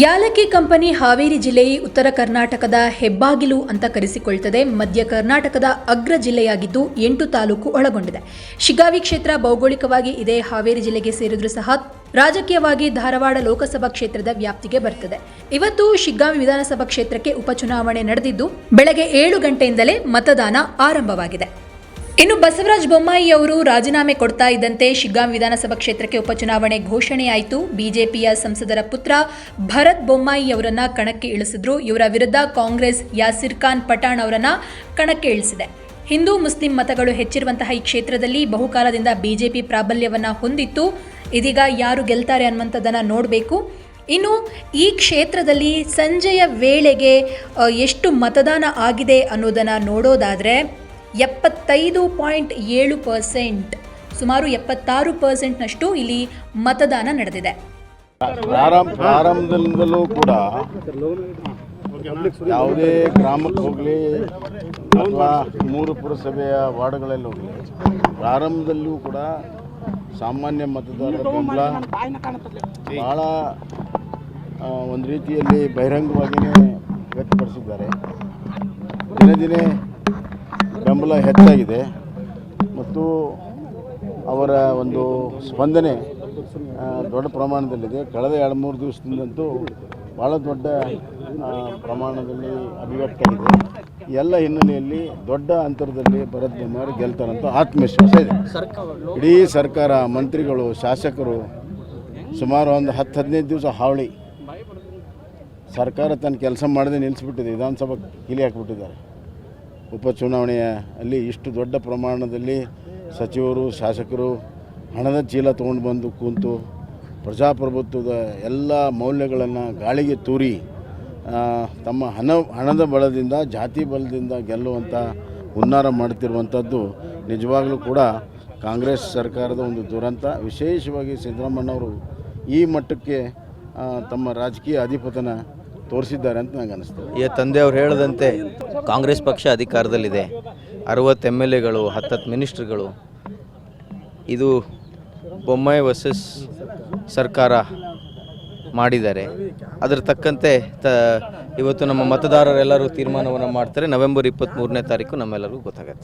ಯಾಲಕ್ಕಿ ಕಂಪನಿ ಹಾವೇರಿ ಜಿಲ್ಲೆ ಉತ್ತರ ಕರ್ನಾಟಕದ ಹೆಬ್ಬಾಗಿಲು ಅಂತ ಕರೆಸಿಕೊಳ್ತದೆ. ಮಧ್ಯ ಕರ್ನಾಟಕದ ಅಗ್ರ ಜಿಲ್ಲೆಯಾಗಿದ್ದು ಎಂಟು ತಾಲೂಕು ಒಳಗೊಂಡಿದೆ. ಶಿಗಾವಿ ಕ್ಷೇತ್ರ ಭೌಗೋಳಿಕವಾಗಿ ಇದೇ ಹಾವೇರಿ ಜಿಲ್ಲೆಗೆ ಸೇರಿದ್ರೂ ಸಹ ರಾಜಕೀಯವಾಗಿ ಧಾರವಾಡ ಲೋಕಸಭಾ ಕ್ಷೇತ್ರದ ವ್ಯಾಪ್ತಿಗೆ ಬರ್ತದೆ. ಇವತ್ತು ಶಿಗ್ಗಾವಿ ವಿಧಾನಸಭಾ ಕ್ಷೇತ್ರಕ್ಕೆ ಉಪಚುನಾವಣೆ ನಡೆದಿದ್ದು, ಬೆಳಗ್ಗೆ ಏಳು ಗಂಟೆಯಿಂದಲೇ ಮತದಾನ ಆರಂಭವಾಗಿದೆ. ಇನ್ನು ಬಸವರಾಜ ಬೊಮ್ಮಾಯಿ ಅವರು ರಾಜೀನಾಮೆ ಕೊಡ್ತಾ ಇದ್ದಂತೆ ಶಿಗ್ಗಾಂ ವಿಧಾನಸಭಾ ಕ್ಷೇತ್ರಕ್ಕೆ ಉಪಚುನಾವಣೆ ಘೋಷಣೆಯಾಯಿತು. ಬಿಜೆಪಿಯ ಸಂಸದರ ಪುತ್ರ ಭರತ್ ಬೊಮ್ಮಾಯಿ ಅವರನ್ನ ಕಣಕ್ಕೆ ಇಳಿಸಿದ್ರು. ಇವರ ವಿರುದ್ಧ ಕಾಂಗ್ರೆಸ್ ಯಾಸಿರ್ ಖಾನ್ ಪಠಾಣ್ ಅವರನ್ನ ಕಣಕ್ಕೆ ಇಳಿಸಿದೆ. ಹಿಂದೂ, ಮುಸ್ಲಿಂ ಮತಗಳು ಹೆಚ್ಚಿರುವಂತಹ ಈ ಕ್ಷೇತ್ರದಲ್ಲಿ ಬಹುಕಾಲದಿಂದ ಬಿಜೆಪಿ ಪ್ರಾಬಲ್ಯವನ್ನ ಹೊಂದಿತ್ತು. ಇದೀಗ ಯಾರು ಗೆಲ್ತಾರೆ ಅನ್ನುವಂಥದ್ದನ್ನು ನೋಡಬೇಕು. ಇನ್ನು ಈ ಕ್ಷೇತ್ರದಲ್ಲಿ ಸಂಜೆಯ ವೇಳೆಗೆ ಎಷ್ಟು ಮತದಾನ ಆಗಿದೆ ಅನ್ನೋದನ್ನು ನೋಡೋದಾದರೆ ಎಪ್ಪತ್ತೈದು ಪಾಯಿಂಟ್ ಏಳು ಪರ್ಸೆಂಟ್, ಸುಮಾರು ಎಪ್ಪತ್ತಾರು ಪರ್ಸೆಂಟ್ನಷ್ಟು ಇಲ್ಲಿ ಮತದಾನ ನಡೆದಿದೆ. ಪ್ರಾರಂಭ ಪ್ರಾರಂಭದಿಂದಲೂ ಕೂಡ ಯಾವುದೇ ಗ್ರಾಮಕ್ಕೆ ಹೋಗಲಿ ಅಥವಾ ಮೂರು ಪುರಸಭೆಯ ವಾರ್ಡ್ಗಳಲ್ಲಿ ಹೋಗಲಿ, ಪ್ರಾರಂಭದಲ್ಲೂ ಕೂಡ ಸಾಮಾನ್ಯ ಮತದಾರರ ಬೆಂಬಲ ಭಾಳ ಒಂದು ರೀತಿಯಲ್ಲಿ ಬಹಿರಂಗವಾಗಿಯೇ ವ್ಯಕ್ತಪಡಿಸಿದ್ದಾರೆ. ದಿನೇ ದಿನೇ ಬೆಂಬಲ ಹೆಚ್ಚಾಗಿದೆ. ಮತ್ತು ಅವರ ಒಂದು ಸ್ಪಂದನೆ ದೊಡ್ಡ ಪ್ರಮಾಣದಲ್ಲಿದೆ. ಕಳೆದ ಎರಡು ಮೂರು ದಿವಸದಿಂದಂತೂ ಭಾಳ ದೊಡ್ಡ ಪ್ರಮಾಣದಲ್ಲಿ ಅಭಿವ್ಯಕ್ತಾಗಿದೆ ಇದೆ ಎಲ್ಲ ಹಿನ್ನೆಲೆಯಲ್ಲಿ ದೊಡ್ಡ ಅಂತರದಲ್ಲಿ ಭರತ್ ಬೊಮ್ಮಾಯಿ ಗೆಲ್ತಾರಂತ ಆತ್ಮವಿಶ್ವಾಸ ಇದೆ. ಇಡೀ ಸರ್ಕಾರ, ಮಂತ್ರಿಗಳು, ಶಾಸಕರು ಸುಮಾರು ಒಂದು ಹತ್ತು, ಹದಿನೈದು ದಿವಸ ಹಾವಳಿ. ಸರ್ಕಾರ ತನ್ನ ಕೆಲಸ ಮಾಡದೆ ನಿಲ್ಲಿಸ್ಬಿಟ್ಟಿದೆ. ವಿಧಾನಸಭಾ ಕಿಲಿ ಹಾಕಿಬಿಟ್ಟಿದ್ದಾರೆ. ಉಪಚುನಾವಣೆಯ ಅಲ್ಲಿ ಇಷ್ಟು ದೊಡ್ಡ ಪ್ರಮಾಣದಲ್ಲಿ ಸಚಿವರು, ಶಾಸಕರು ಹಣದ ಚೀಲ ತೊಗೊಂಡು ಬಂದು ಕೂತು ಪ್ರಜಾಪ್ರಭುತ್ವದ ಎಲ್ಲ ಮೌಲ್ಯಗಳನ್ನು ಗಾಳಿಗೆ ತೂರಿ ತಮ್ಮ ಹಣ, ಹಣದ ಬಲದಿಂದ, ಜಾತಿ ಬಲದಿಂದ ಗೆಲ್ಲುವಂಥ ಹುನ್ನಾರ ಮಾಡ್ತಿರುವಂಥದ್ದು ನಿಜವಾಗಲೂ ಕೂಡ ಕಾಂಗ್ರೆಸ್ ಸರ್ಕಾರದ ಒಂದು ದುರಂತ. ವಿಶೇಷವಾಗಿ ಸಿದ್ದರಾಮಣ್ಣವರು ಈ ಮಟ್ಟಕ್ಕೆ ತಮ್ಮ ರಾಜಕೀಯ ಅಧಿಪತನ ತೋರಿಸಿದ್ದಾರೆ ಅಂತ ನನಗೆ ಅನಿಸ್ತದೆ. ಈ ತಂದೆಯವರು ಹೇಳದಂತೆ ಕಾಂಗ್ರೆಸ್ ಪಕ್ಷ ಅಧಿಕಾರದಲ್ಲಿದೆ. ಅರವತ್ತು ಎಂ ಎಲ್ ಎಗಳು, ಹತ್ತತ್ತು ಮಿನಿಸ್ಟ್ರುಗಳು. ಇದು ಬೊಮ್ಮಾಯಿ ವರ್ಸಸ್ ಸರ್ಕಾರ ಮಾಡಿದ್ದಾರೆ. ಅದರ ತಕ್ಕಂತೆ ತ, ಇವತ್ತು ನಮ್ಮ ಮತದಾರರೆಲ್ಲರೂ ತೀರ್ಮಾನವನ್ನು ಮಾಡ್ತಾರೆ. ನವೆಂಬರ್ ಇಪ್ಪತ್ತ್ಮೂರನೇ ತಾರೀಕು ನಮ್ಮೆಲ್ಲರಿಗೂ ಗೊತ್ತಾಗತ್ತೆ.